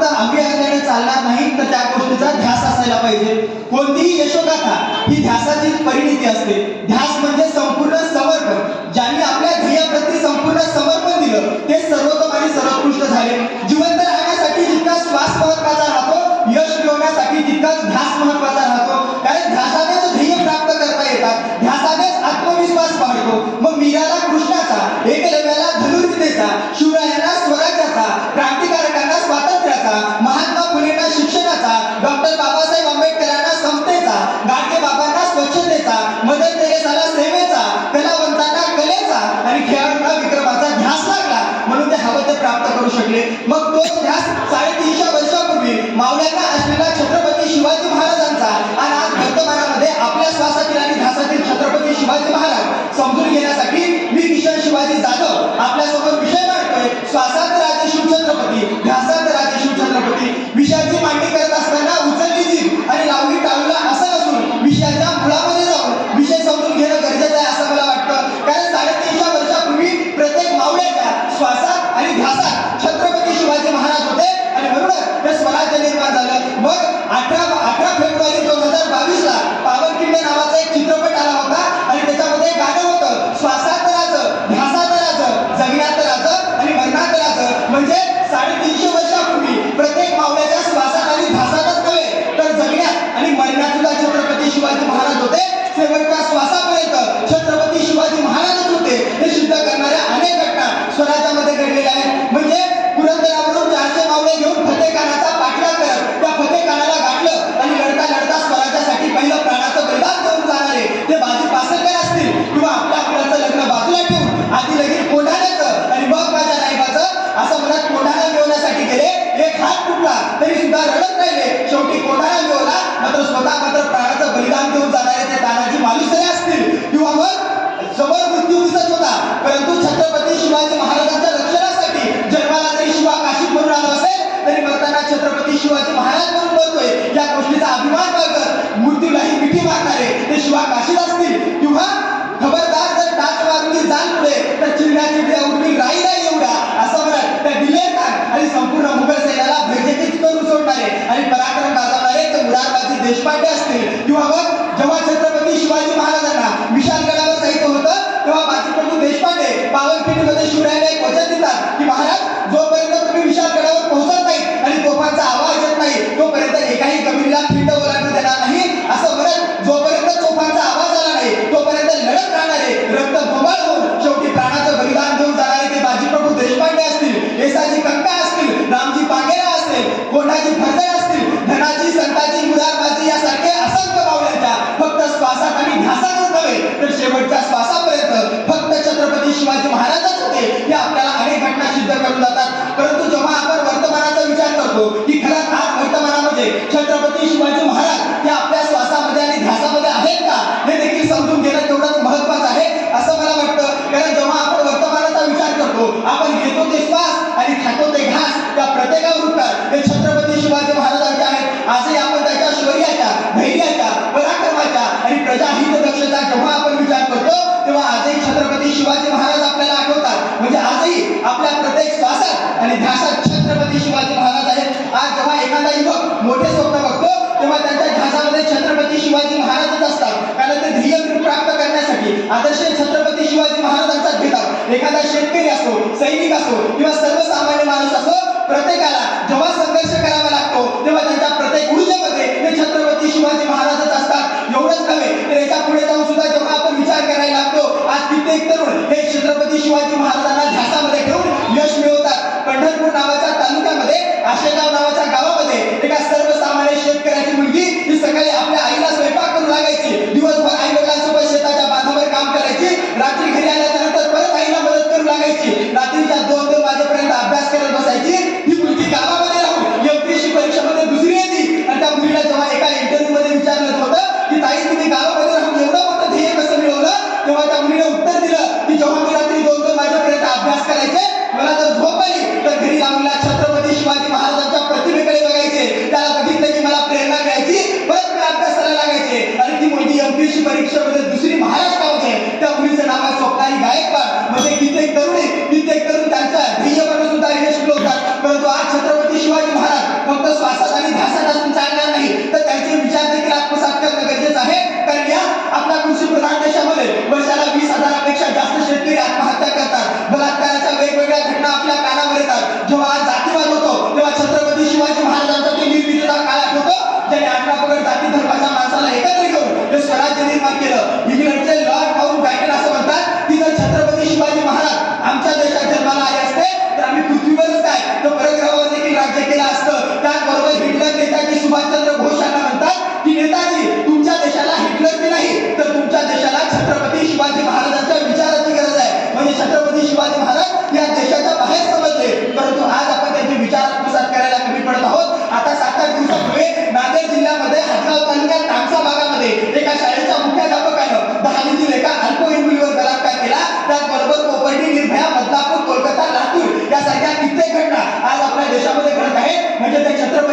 फक्त आम्ही चालणार नाही तर त्या गोष्टीचा ध्यास असायला पाहिजे. कोणतीही यशोगाथा ही ध्यासाची परिणिती असते. ध्यास म्हणजे संपूर्ण समर्पण. ज्यांनी आपल्या ध्येयाप्रती संपूर्ण समर्पण दिलं ते सर्वोत्तम आणि सर्वोत्कृष्ट झाले. जिवंत राहण्यासाठी जितका श्वास महत्त्वाचा राहतो यश मिळवण्यासाठी जितका ध्यास महत्त्वाचा আমি টাকা नाहीये. शेवटी कोणाला मिळवला मात्र स्वतः मात्र प्राणाचं बलिदान देऊन जाणारे ते तानाजी मालुसरे असतील. किंवा मग जवळ मृत्यू दिसत होता. परंतु छत्रपती शिवाजी महाराजांच्या रक्षणासाठी जन्माला जरी शिवा काशी म्हणून आला असेल तरी बघताना छत्रपती शिवाजी महाराज म्हणून बनतोय या गोष्टीचा अभिमान बाळगत मृत्यूलाही मिठी मारणारे ते शिवा असतील. किंवा मग जेव्हा हे आपल्याला अनेक घटना सिद्ध करून जातात. परंतु जेव्हा आपण वर्तमानाचा विचार करतो की खरंच आज वर्तमानामध्ये छत्रपती शिवाजी महाराज हे आपल्या श्वासामध्ये आणि ध्यासामध्ये आहेत का हे देखील समजून घेणं तेवढंच महत्वाचं आहे असं मला वाटतं. कारण जेव्हा आपण वर्तमानाचा विचार करतो आपण एखादा शेतकरी असो सैनिक असो किंवा सर्वसामान्य माणूस असो प्रत्येकाला जेव्हा जातीवाद होतो तेव्हा छत्रपती शिवाजी महाराजांचा ते निर्मितीचा काळ होतो ज्याने आपल्याकडे जाती धर्माच्या माणसाला एकत्र करून ते स्वराज्य निर्माण केलं.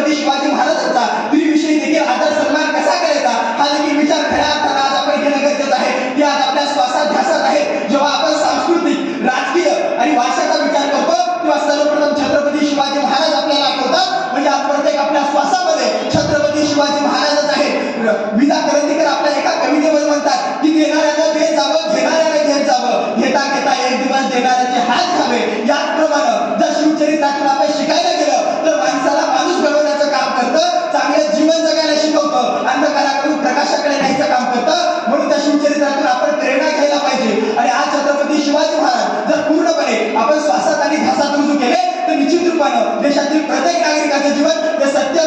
छत्रपती शिवाजी होता. स्त्रीविषयी देखील आदर सन्मान कसा देशातील प्रत्येक नागरिकाचं जीवन हे सत्य